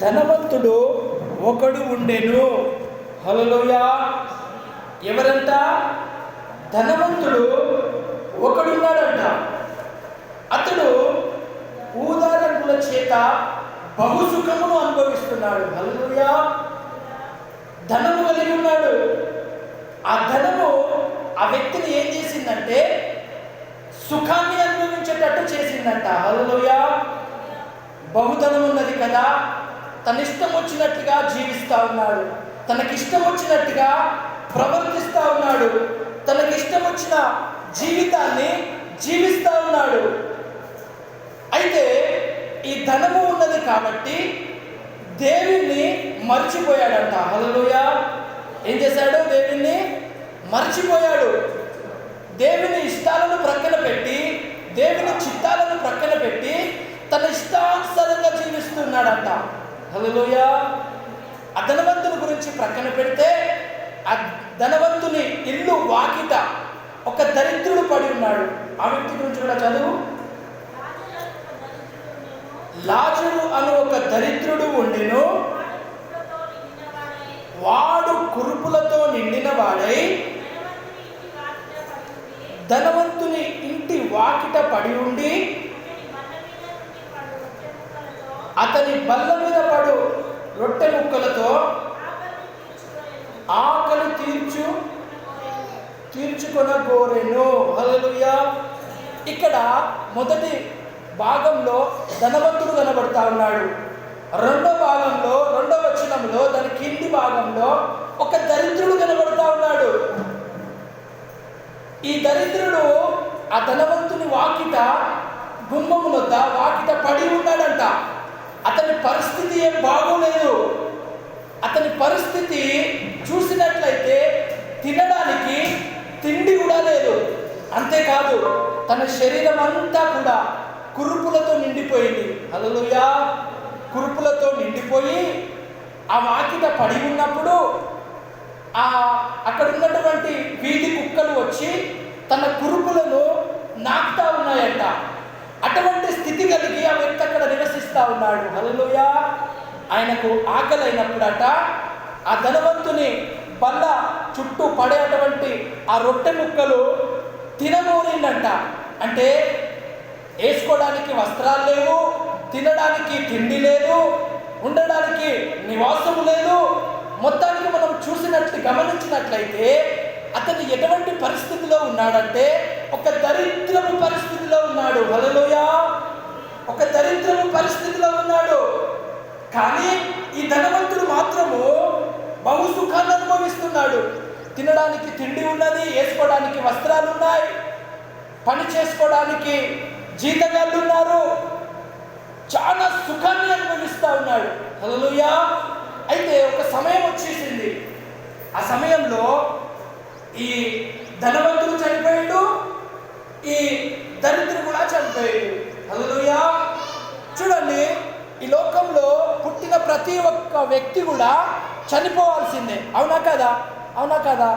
ధనవంతుడు ఒకడు ఉండెను. హలలోయ ఎవరంట? ధనవంతుడు ఒకడున్నాడంట అతడు ఊదారంగుల చేత బహుసుఖమును అనుభవిస్తున్నాడు. హలలోయ ధనము కలిగి ఉన్నాడు. ఆ ధనము ఆ వ్యక్తిని ఏం చేసిందంటే సుఖాన్ని అనుభవించేటట్టు చేసిందంట. హలోయ బహుధనం ఉన్నది కదా. తన ఇష్టం వచ్చినట్టుగా జీవిస్తూ ఉన్నాడు. తనకిష్టం వచ్చినట్టుగా ప్రవర్తిస్తూ ఉన్నాడు. తనకిష్టం వచ్చిన జీవితాన్ని జీవిస్తూ ఉన్నాడు. అయితే ఈ ధనము ఉన్నది కాబట్టి దేవుణ్ణి మర్చిపోయాడంట. హలోయ ఏం చేశాడు? దేవుణ్ణి మర్చిపోయాడు. దేవుని ఇష్టాలను ప్రక్కన పెట్టి దేవుని చిత్తాలను ప్రక్కన పెట్టి తన ఇష్టానుసారంగా జీవిస్తున్నాడంట. హలోయ ఆ ధనవంతుని గురించి ప్రక్కన పెడితే ఆ ధనవంతుని ఇల్లు వాకిట ఒక దరిద్రుడు పడి ఉన్నాడు. ఆ వ్యక్తి గురించి కూడా చదువు. లాజరు అను ఒక దరిద్రుడు ఉండెను. వాడు కురుపులతో నిండిన వాడై ధనవంతుని ఇంటి వాకిట పడి ఉండి అతని బల్ల మీద పడు రొట్టె ముక్కలతో ఆకలి తీర్చు తీర్చుకొన గోరెను హల్లెలూయా. ఇక్కడ మొదటి భాగంలో ధనవంతుడు కనబడతా ఉన్నాడు. రెండో భాగంలో రెండో వచనంలో దాని కింది భాగంలో ఒక దరిద్రుడు కనబడతా ఉన్నాడు. ఈ దరిద్రుడు ఆ ధనవంతుని వాకిట గుమ్మమునొద్ద వాకిట పడి ఉన్నాడంట. అతని పరిస్థితి ఏం బాగోలేదు. అతని పరిస్థితి చూసినట్లయితే తినడానికి తిండి కూడా లేదు. అంతేకాదు తన శరీరం అంతా కూడా కురుపులతో నిండిపోయింది. హల్లెలూయా! కురుపులతో నిండిపోయి ఆ వాకిట పడి ఉన్నప్పుడు ఆ అక్కడ ఉన్నటువంటి వీధి కుక్కలు వచ్చి తన కురుపులను నాకుతా ఉన్నాయంట. అటువంటి స్థితి కలిగి ఆ వ్యక్తి అక్కడ నివసిస్తూ ఉన్నాడు. హల్లెలూయా. ఆయనకు ఆకలి అయినప్పుడట ఆ ధనవంతుని బల్ల చుట్టూ పడేటువంటి ఆ రొట్టె ముక్కలు తినమోరిందంట అంటే వేసుకోవడానికి వస్త్రాలు లేవు తినడానికి తిండి లేదు ఉండడానికి నివాసము లేదు. మొత్తానికి మనం చూసినట్లు గమనించినట్లయితే అతను ఎటువంటి పరిస్థితిలో ఉన్నాడంటే ఒక దరిద్రపు పరిస్థితిలో ఉన్నాడు. హలలోయ ఒక దరిద్రపు పరిస్థితిలో ఉన్నాడు. కానీ ఈ ధనవంతుడు మాత్రము బహు సుఖాన్ని అనుభవిస్తున్నాడు. తినడానికి తిండి ఉన్నది వేసుకోవడానికి వస్త్రాలు ఉన్నాయి పని చేసుకోవడానికి జీతగాళ్ళు ఉన్నారు. చాలా సుఖాన్ని అనుభవిస్తూ ఉన్నాడు. హల్లెలూయా. అయితే ఒక సమయం వచ్చేసింది. ఆ సమయంలో ఈ ధనవంతుడు చనిపోయాడు. కూడా చనిపోయాడు చూడండి ఈ లోకంలో పుట్టిన ప్రతి ఒక్క వ్యక్తి కూడా చనిపోవాల్సిందే. అవునా కదా? అవునా కదా?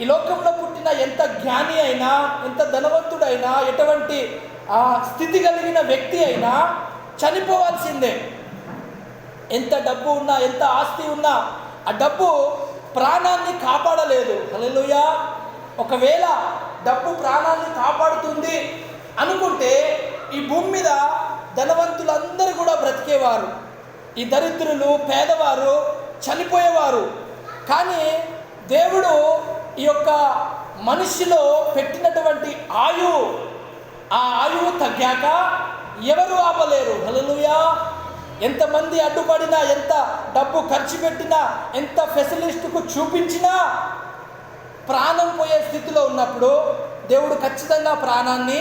ఈ లోకంలో పుట్టిన ఎంత జ్ఞాని అయినా ఎంత ధనవంతుడైనా ఎటువంటి ఆ, స్థితి కలిగిన వ్యక్తి అయినా చనిపోవాల్సిందే. ఎంత డబ్బు ఉన్నా ఎంత ఆస్తి ఉన్నా ఆ డబ్బు ప్రాణాన్ని కాపాడలేదు. హల్లెలూయా. ఒకవేళ డబ్బు ప్రాణాన్ని కాపాడుతుంది అనుకుంటే ఈ భూమి మీద ధనవంతులందరూ కూడా బ్రతికేవారు. ఈ దరిద్రులు పేదవారు చనిపోయేవారు. కానీ దేవుడు ఈ యొక్క మనిషిలో పెట్టినటువంటి ఆయు ఆ ఆయువు తగ్గాక ఎవరు ఆపలేరు? హలలుయా ఎంతమంది అడ్డుపడినా ఎంత డబ్బు ఖర్చు పెట్టినా ఎంత ఫెసిలిస్ట్కు చూపించినా ప్రాణం పోయే స్థితిలో ఉన్నప్పుడు దేవుడు ఖచ్చితంగా ప్రాణాన్ని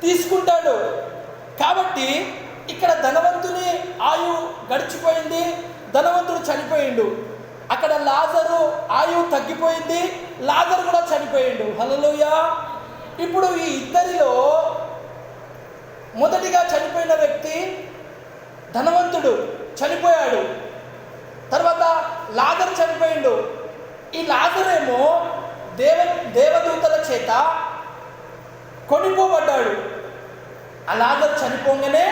తీసుకుంటాడు. కాబట్టి ఇక్కడ ధనవంతుని ఆయు గడిచిపోయింది ధనవంతుడు చనిపోయిండు. అక్కడ లాజరు ఆయువు తగ్గిపోయింది లాజరు కూడా చనిపోయిండు. హల్లెలూయా. ఇప్పుడు ఈ ఇద్దరిలో మొదటిగా చనిపోయిన వ్యక్తి ధనవంతుడు చనిపోయాడు. తర్వాత లాజరు చనిపోయిండు. ఈ లాజరేమో దేవ దేవదూతల చేత కొనిపోబడ్డాడు. ఆ చనిపోగానే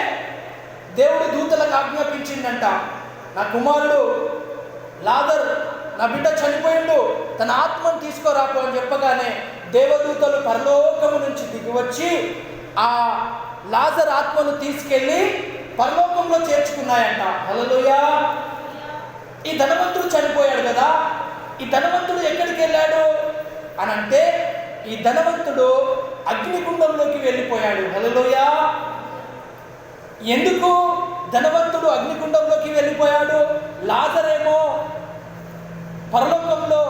దేవుడు దూతలకు ఆజ్ఞాపించిందంట నా కుమారుడు లాదర్ నా బిడ్డ చనిపోయిండు తన ఆత్మను తీసుకురాపు అని చెప్పగానే దేవదూతలు పరలోకము నుంచి దిగివచ్చి ఆ లాజర్ ఆత్మను తీసుకెళ్ళి పరలోకంలో చేర్చుకున్నాయంట. హల్లెలూయా! ఈ ధనవంతుడు చనిపోయాడు కదా ఈ ధనవంతుడు ఎక్కడికి వెళ్ళాడు? అని అంటే ఈ ధనవంతుడు అగ్నిగుండంలోకి వెళ్ళిపోయాడు. హలలోయా ఎందుకు ధనవంతుడు అగ్నిగుండంలోకి వెళ్ళిపోయాడు? లాజరేమో పరలోకంలో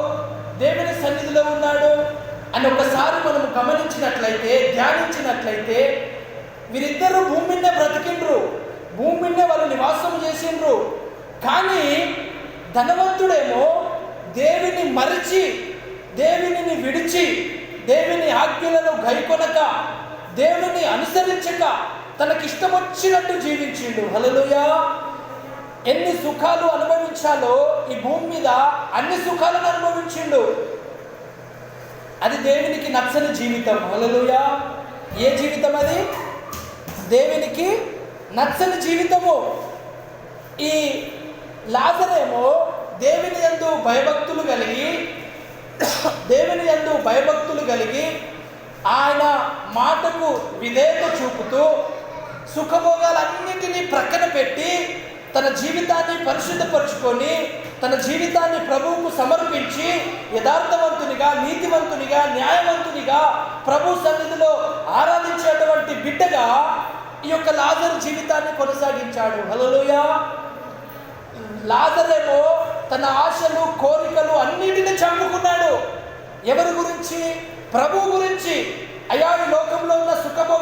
దేవుని సన్నిధిలో ఉన్నాడు అని ఒకసారి మనం గమనించినట్లయితే ధ్యానించినట్లయితే వీరిద్దరూ భూమి మీదే బ్రతికిండ్రు. భూమి మీదే వాళ్ళు నివాసం చేసిండ్రు. కానీ ధనవంతుడేమో దేవుని మరిచి దేవునిని విడిచి దేవుని ఆజ్ఞలను గైకొనక దేవుని అనుసరించక తనకిష్టం వచ్చినట్టు జీవించిండు. హల్లెలూయా. ఎన్ని సుఖాలు అనుభవించాలో ఈ భూమి మీద అన్ని సుఖాలను అనుభవించిండు. అది దేవునికి నచ్చని జీవితం. హల్లెలూయా. ఏ జీవితం అది? దేవునికి నచ్చని జీవితము. ఈ లాజరేమో దేవుని యందు భయభక్తులు కలిగి దేవుని యందు భయభక్తులు కలిగి ఆయన మాటకు విధేయత చూపుతూ సుఖభోగాలన్నిటినీ ప్రక్కన పెట్టి తన జీవితాన్ని పరిశుద్ధపరుచుకొని తన జీవితాన్ని ప్రభువుకు సమర్పించి యథార్థవంతునిగా నీతివంతునిగా న్యాయవంతునిగా ప్రభు సన్నిధిలో ఆరాధించేటువంటి బిడ్డగా ఈ యొక్క లాజర్ జీవితాన్ని కొనసాగించాడు. హలోయా లాజరేమో తన ఆశలు కోరికలు అన్నిటిని చంపుకున్నాడు. ఎవరి గురించి? ప్రభు గురించి. అయా లోకంలో ఉన్న సుఖభోగ